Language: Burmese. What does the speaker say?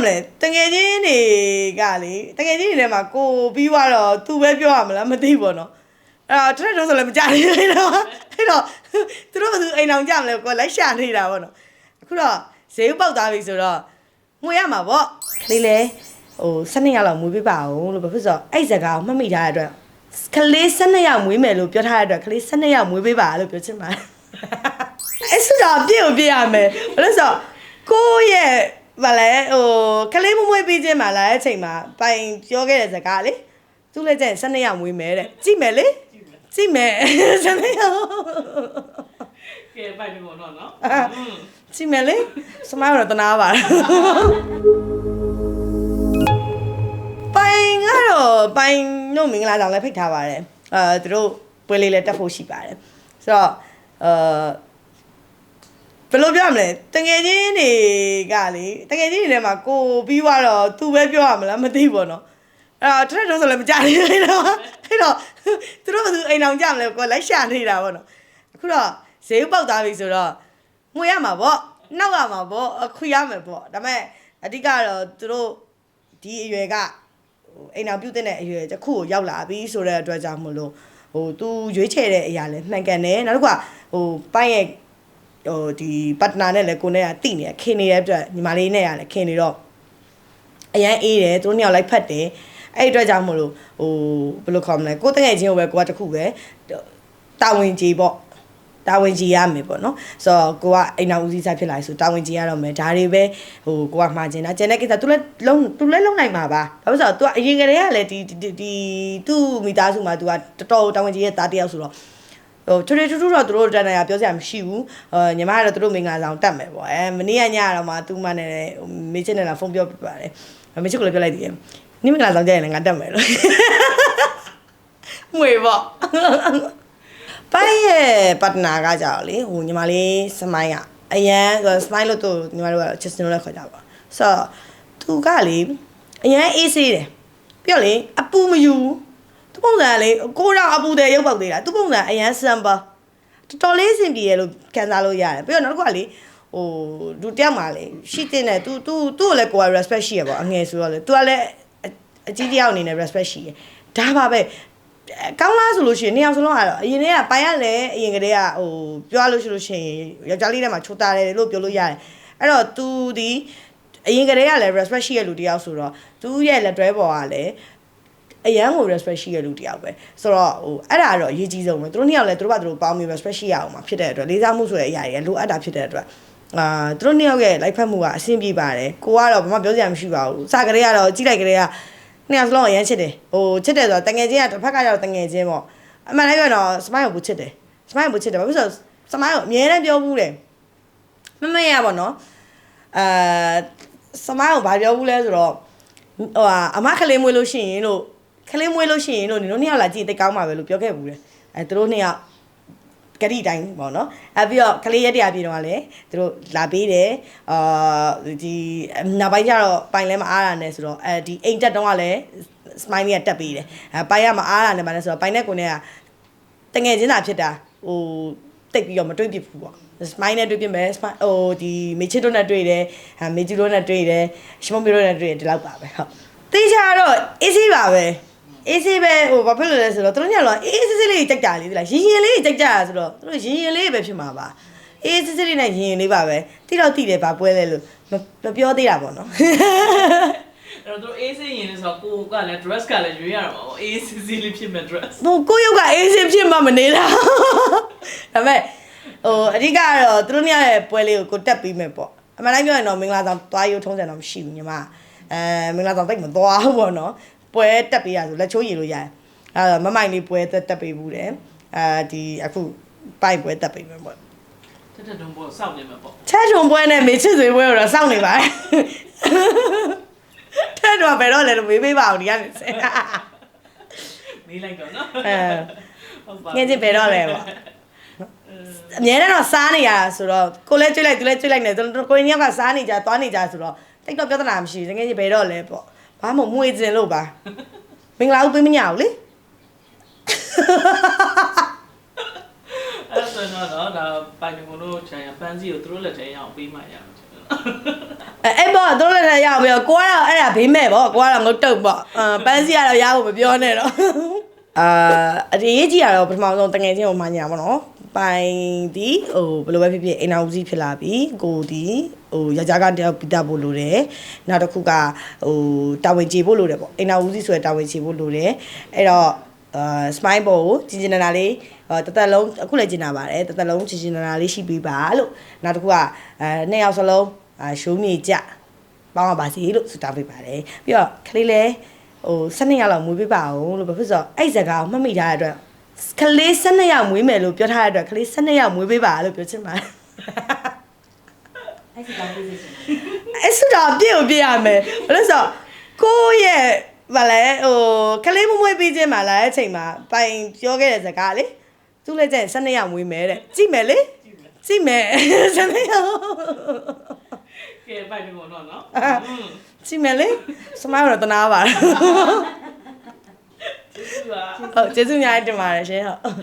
မလဲတငယ်ချင်းတွေကလေတငယ်ချင်းတွေထဲမှာကိုပြီးသွားတော့သူပဲပြောရမလားမသိဘူးပေါ့နော်အဲ့တော့ထွက်တော့ဆိုလည်းမကြနိုင်ဘူးနော်အဲ့တော့သူတို့ကသူအိမ်အောင်ကြမလဲကိုလိုက်ရှာနေတာပေါ့နော်အခုတော့ဈေးဥပေါက်သွားပြီဆိုတော့ငွေရမှာပေါ့ကလေးလေဟို12ရက်လောက်မွေးပေးပါအောင်လို့ဘာဖြစ်ဆိုတော့အဲ့ဇာတ်ကမှတ်မိထားတဲ့အတွက်ကလေး12ရက်မွေးမယ်လို့ပြောထားတဲ့အတွက်ကလေး12ရက်မွေးပေးပါလို့ပြောချင်ပါတယ်အဲ့ဆိုတော့ပြည့်ကိုပြည့်ရမယ်ဘာလို့လဲဆိုတော့ကိုယ့်ရဲ့ ဗာလဲဟိုကလေးမမွေးပြီးချင်းမှာလာတဲ့အချိန်မှာပိုင်ပြောခဲ့တဲ့စကားလေသူလည်းကျရင်12ရက်မွေးမယ်တဲ့ကြည့်မယ်လေကြည့်မယ်12ရက်ကဲပိုက်နေပေါ့နော်နော်ကြည့်မယ်လေစမိုင်းတော့တနာပါလားပိုင်ကတော့ပိုင်တို့မင်္ဂလာဆောင်လည်းဖိတ်ထားပါတယ်အဲသူတို့ပွဲလေးလည်းတက်ဖို့ရှိပါတယ်ဆိုတော့အာ ဘယ်လိုပြောရမလဲတငယ်ချင်းတွေကလေတငယ်ချင်းတွေထဲမှာကိုပြီးသွားတော့သူပဲပြောရမလားမသိဘူးပေါ့နော်အဲ့တော့ထွက်တော့ဆိုလည်းမကြနိုင်ဘူးနော်အဲ့တော့သူတို့ကသူအိမ်အောင်ကြမလဲကိုလိုက်ရှာနေတာပေါ့နော်အခုတော့ဈေးပေါက်သွားပြီဆိုတော့ငွေရမှာပေါ့နောက်ရမှာပေါ့ခွေရမယ်ပေါ့ဒါပေမဲ့အဓိကတော့သူတို့ဒီအရွယ်ကဟိုအိမ်အောင်ပြုတ်တဲ့အရွယ်တစ်ခုကိုရောက်လာပြီဆိုတဲ့အတွက်ကြောင့်မလို့ဟိုသူရွေးချယ်တဲ့အရာလဲမှန်ကန်တယ်နောက်တစ်ခါဟိုပိုင်းရဲ့ ဟိုဒီပတ်တနာနဲ့လည်းကိုနဲ့ကတိနေတယ်ခင်နေတဲ့အတွက်ညီမလေးနဲ့ကလည်းခင်နေတော့အရန်အေးတယ်သူတို့နှစ်ယောက်လိုက်ဖတ်တယ်အဲ့ဒီအတွက်ကြောင့်မလို့ဟိုဘယ်လိုခေါ်မလဲကိုတငယ်ချင်းကိုပဲကိုကတခုပဲတာဝန်ကြီးပေါ့တာဝန်ကြီးရမယ်ပေါ့နော်ဆိုတော့ကိုကအိမ်နောက်ဦးစီးဆိုင်ဖြစ်လာဆိုတာဝန်ကြီးရတော့မယ်ဒါတွေပဲဟိုကိုကမှားချင်တာကျန်တဲ့ကိစ္စ तू လည်းလုံး तू လည်းလုံးနိုင်မှာပါဘာလို့ဆိုတော့ तू ကအရင်ကတည်းကလည်းဒီဒီဒီသူ့မိသားစုမှာ तू ကတော်တော်တာဝန်ကြီးရဲ့သားတစ်ယောက်ဆိုတော့ ဟိုထူထူထူထူတော့သူတို့တန်တန်ရပြောစရာမရှိဘူးဟိုညီမကတော့သူတို့မင်္ဂလာဆောင်တက်မယ်ပေါ့အဲမနေ့ကညတော့မှသူမနဲ့မေချစ်နဲ့လာဖုန်းပြောပြပါတယ်မေချစ်ကလည်းပြောလိုက်သေးတယ်နိမင်္ဂလာဆောင်ကြရင်လည်းငါတက်မယ်လို့ငွေပေါ့ပိုင်းရဲ့ပတ်တနာကကြောက်လေဟိုညီမလေးစမိုင်းကအရန်ဆိုစမိုင်းလို့သူညီမတို့ကချစ်စင်လို့လည်းခေါ်ကြပါဆိုတော့သူကလေအရန်အေးဆေးတယ်ပြောလေအပူမယူဘူး သူပုံစံကလေကိုတော့အပူတဲ့ရုပ်ပေါက်သေးတာသူပုံစံအရန်စမ်ပါတော်တော်လေးအဆင်ပြေရလို့ခံစားလို့ရတယ်ပြီးတော့နောက်တစ်ခုကလေဟိုလူတယောက်မှလေရှိတဲ့နဲ့ तू तू သူ့ကိုလည်းကိုယ်က respect ရှိရပါအငယ်ဆိုတော့လေ तू ကလည်းအကြီးတယောက်အနေနဲ့ respect ရှိရဒါပါပဲကောင်းလားဆိုလို့ရှိရင်နှစ်ယောက်စလုံးကတော့အရင်တည်းကပိုင်ရလဲအရင်ကတည်းကဟိုပြောရလို့ရှိလို့ရှိရင်ယောက်ျားလေးထဲမှာချိုတာတယ်လို့ပြောလို့ရတယ်အဲ့တော့ तू ဒီအရင်ကတည်းကလည်း respect ရှိရလူတယောက်ဆိုတော့ तू ရဲ့လက်တွဲပေါ်ကလည်း အရန်ကို respect ရှိရလူတယောက်ပဲဆိုတော့ဟိုအဲ့ဒါကတော့အရေးကြီးဆုံးပဲသူတို့နှစ်ယောက်လည်းသူတို့ဘာသူတို့ပေါင်းပြီး respect ရှိရအောင်မှာဖြစ်တဲ့အတွက်လေးစားမှုဆိုတဲ့အရာတွေလိုအပ်တာဖြစ်တဲ့အတွက်အာသူတို့နှစ်ယောက်ရဲ့လိုက်ဖက်မှုကအဆင်ပြေပါတယ်ကိုကတော့ဘာမှပြောစရာမရှိပါဘူးစကလေးကတော့ကြည့်လိုက်ကလေးကနှစ်ယောက်စလုံးအရန်ချစ်တယ်ဟိုချစ်တယ်ဆိုတော့တငယ်ချင်းကတစ်ဖက်ကကျတော့တငယ်ချင်းပေါ့အမှန်တမ်းပြောတော့စမိုင်းကိုဘူးချစ်တယ်စမိုင်းကိုဘူးချစ်တယ်ဘာဖြစ်လို့စမိုင်းကိုအမြဲတမ်းပြောဘူးတယ်မမရပါတော့အာစမိုင်းကိုဘာပြောဘူးလဲဆိုတော့ဟိုဟာအမကလေးမွေးလို့ရှိရင်လို့ ခလေးမွေးလို့ရှိရင်လို့နင်တို့နှစ်ယောက်လာကြည့်တိတ်ကောင်းပါပဲလို့ပြောခဲ့ဘူးလေအဲသူတို့နှစ်ယောက်ဂတိတိုင်းပေါ့နော်အဲပြီးတော့ကလေးရက်တရာပြည်တော့လည်းသူတို့လာပေးတယ်အာဒီနောက်ပိုင်းကျတော့ပိုင်လဲမအားတာနဲ့ဆိုတော့အဲဒီအိမ်တက်တော့ကလည်းစမိုင်းလေးကတက်ပေးတယ်အဲပိုင်ကမအားတာနဲ့မလဲဆိုတော့ပိုင်နဲ့ကိုနဲ့ကတငယ်ချင်းသာဖြစ်တာဟိုတိတ်ပြီးတော့မတွေးပြဘူးပေါ့စမိုင်းနဲ့တွေ့ပြမယ်စမိုင်းဟိုဒီမေချစ်တို့နဲ့တွေ့တယ်အဲမေဂျီတို့နဲ့တွေ့တယ်ရှမုံမီတို့နဲ့တွေ့တယ်ဒီလောက်ပါပဲဟုတ်တေးချာတော့အေးစီးပါပဲ အေးဆေးပဲဟိုဘာဖြစ်လို့လဲဆိုတော့သူတို့ညလောအေးဆေးဆေးလေးကြိုက်တာလေးဒီလားရင်ရင်လေးကြိုက်ကြတာဆိုတော့သူတို့ရင်ရင်လေးပဲဖြစ်မှာပါအေးဆေးဆေးလေးနဲ့ရင်ရင်လေးပါပဲတိတော့တိတယ်ဗာပွဲလဲလို့မပြောသေးတာပေါ့နော်အဲ့တော့သူအေးစေးရင်လည်းဆိုတော့ကိုကလည်း dress ကလည်းရွေးရတော့မှာပေါ့အေးစေးစေးလေးဖြစ်မဲ့ dress ဟိုကိုရုပ်ကအေးဆေးဖြစ်မှမနေလားဒါပေမဲ့ဟိုအဓိကကတော့သူတို့ညရဲ့ပွဲလေးကိုကိုတက်ပြီးမယ်ပေါ့အမှန်တိုင်းပြောရင်တော့မင်္ဂလာဆောင်သွားရုံထုံးစံတော့မရှိဘူးညီမအဲမင်္ဂလာဆောင်တိတ်မသွားဘူးပေါ့နော် ပွဲတက်ပေးရဆိုလက်ချိုးရည်လို့ရတယ်အဲမမိုင်လေးပွဲတက်တက်ပေးဘူးတယ်အဲဒီအခုပိုက်ပွဲတက်ပေးမယ်ပေါ့တက်တက်တုံးပေါ့စောင့်နေမှာပေါ့ချက်ချုံပွဲနဲ့မေချစ်ဆွေပွဲကိုတော့စောင့်နေပါတယ်တဲ့တော့ဘယ်တော့လဲလို့မေးပေးပါအောင်ဒီကနေစင်မေးလိုက်တော့နော်အဲဟုတ်ပါငင်းချင်းဘယ်တော့လဲပေါ့အများနဲ့တော့စားနေရတာဆိုတော့ကိုလည်းကြွေးလိုက်သူလည်းကြွေးလိုက်နေသူတို့ကိုရင်းကစားနေကြသွားနေကြဆိုတော့တိတ်တော့ပြဿနာမရှိဘူးငင်းချင်းဘယ်တော့လဲပေါ့ ဘာမှမွေးစင်လို့ပါမင်္ဂလာဦးပေးမညာဘူးလေအဲ့ဆိုတော့တော့ဒါပိုင်ကုန်တို့ချန်ရပန်းစီကိုသူတို့လက်ထဲရအောင်ပေးမှရအောင်အဲအဲ့ပေါ့တို့လည်းရအောင်ပြောကိုကတော့အဲ့ဒါဘေးမဲ့ပေါ့ကိုကတော့ငုတ်တုတ်ပေါ့အာပန်းစီကတော့ရဖို့မပြောနဲ့တော့အာအရေးကြီးရတော့ပထမဆုံးတငယ်ချင်းကိုမှညာပေါ့နော်ပိုင်ဒီဟိုဘယ်လိုပဲဖြစ်ဖြစ်အိမ်အောင်ကြီးဖြစ်လာပြီကိုဒီ ဟိုယောက်ျားကတယောက်ပြီးတတ်ဖို့လိုတယ်နောက်တစ်ခုကဟိုတာဝန်ကျေဖို့လိုတယ်ပေါ့အိမ်အောင်ကြီးဆိုရတာဝန်ကျေဖို့လိုတယ်အဲ့တော့အာစမိုင်းဘောကိုကြီးကြီးနာနာလေးတသက်လုံးအခုလည်းကျင်နာပါတယ်တသက်လုံးကြီးကြီးနာနာလေးရှိပေးပါလို့နောက်တစ်ခုကအဲနှစ်ယောက်စလုံးအာရှိုးမြေကြပေါင်းပါပါစီလို့ဆုတောင်းပေးပါတယ်ပြီးတော့ခလေးလေးဟို12ရက်လောက်မွေးပေးပါအောင်လို့ဘာဖြစ်ဆိုတော့အဲ့ဇာတ်ကားကိုမှတ်မိထားတဲ့အတွက်ခလေး12ရက်မွေးမယ်လို့ပြောထားတဲ့အတွက်ခလေး12ရက်မွေးပေးပါလို့ပြောချင်ပါတယ် အဲ့ဒီကောင်ပြီးစီချင်အဲ့ဆိုတော့ပြည့်ကိုပြည့်ရမယ်ဘာလို့လဲဆိုတော့ကိုယ့်ရဲ့ဗာလဲဟိုကလေးမမွေးပြီးချင်းမှာလာတဲ့အချိန်မှာပိုင်ပြောခဲ့တဲ့စကားလေသူလည်းကျရင်12ရက်မွေးမယ်တဲ့ကြည့်မယ်လေကြည့်မယ်12ရက်ကဲပိုက်ပြီးပေါ့နော်နော်ကြည့်မယ်လေစမိုင်းတော့တနာပါကျေးဇူးပါဟုတ်ကျေးဇူးများတင်ပါတယ်ရှင်ဟုတ်